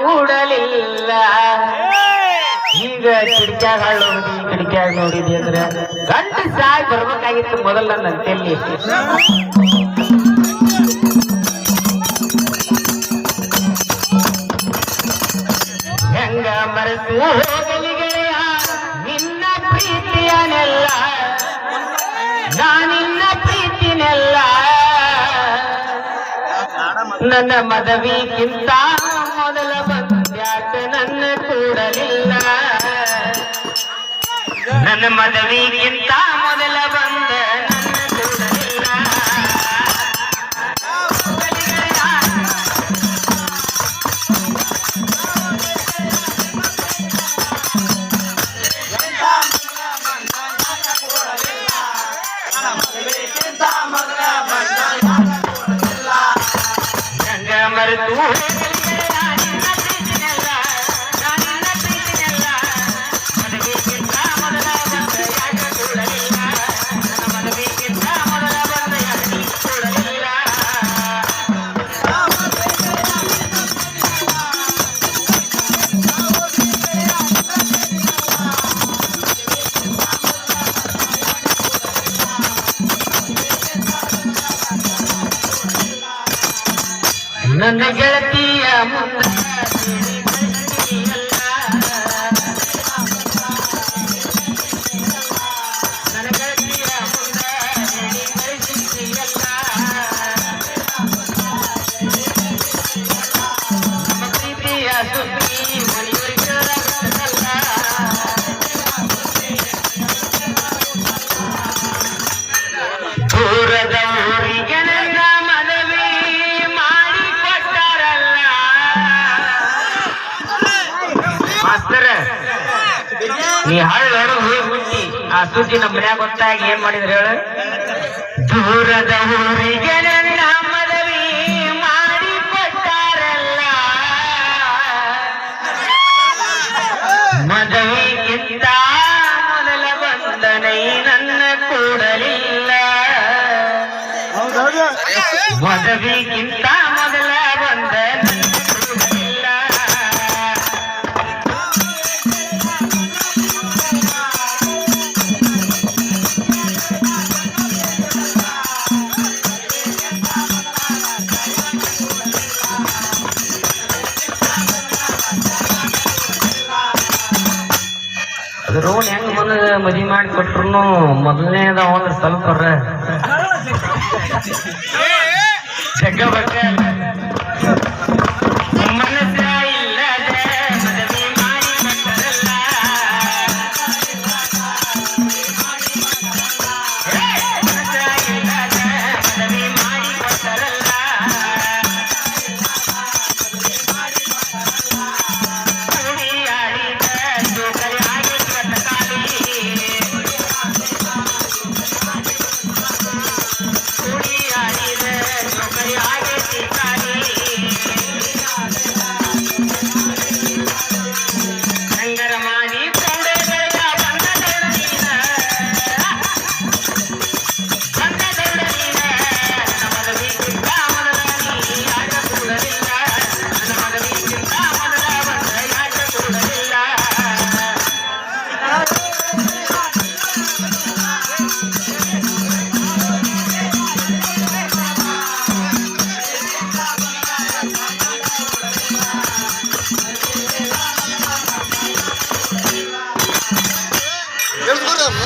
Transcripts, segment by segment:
ಕೂಡಲಿಲ್ಲ. ಈಗ ಕಿಡಿಕ್ಯಾಗ ನೋಡಿ ಕಿಡಿಕ್ಯಾಗ ನೋಡಿದಿ ಅಂದ್ರೆ ಗಂಟ ಬರ್ಬೇಕಾಗಿತ್ತು ಮೊದಲ ನನ್ನ ತಲ್ಲಿ ಹೆಂಗ ಮರೆತು ಹೋಗಲಿಗೆಯ ನಿನ್ನ ನಾನು ನಾನಿನ್ನ ಪ್ರೀತಿನೆಲ್ಲ. ನನ್ನ ಮದವಿ ಮದವಿಗಿಂತ ನನ್ನ ಮದುವೆಗಿಂತ ಮೊದಲ ಬಂದ ನನ್ನ ಗೆಳತಿಯ ಮುಂದ ನೀ ಹಳ್ಳ ಹೋಗಿ ಹುಟ್ಟಿ ಆ ಸುದ್ದಿ ನಮ್ಮ ಮನ್ಯಾಗ ಗೊತ್ತಾಗಿ ಏನ್ ಮಾಡಿದ್ರು ಹೇಳು? ದೂರದ ಊರಿಗೆ ನನ್ನ ಮನವಿ ಮಾಡಿ ಕೊಟ್ಟಾರಲ್ಲ ಮದುವೆಗಿಂತ ಮೊದಲ ಬಂದನೈ ನನ್ನ ಕೂಡಲಿಲ್ಲ. ಮದುವೆಗಿಂತ ಅದು ಹೆಂಗ್ ಬಂದ ಮದ್ವಿ ಮಾಡಿ ಕೊಟ್ರು ಮೊದಲನೇದ ಒಂದು ಸ್ವಲ್ಪ ಜಗ್ಗ ಬಗ್ಗ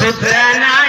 ಸುಬ್ರನಾಡಿ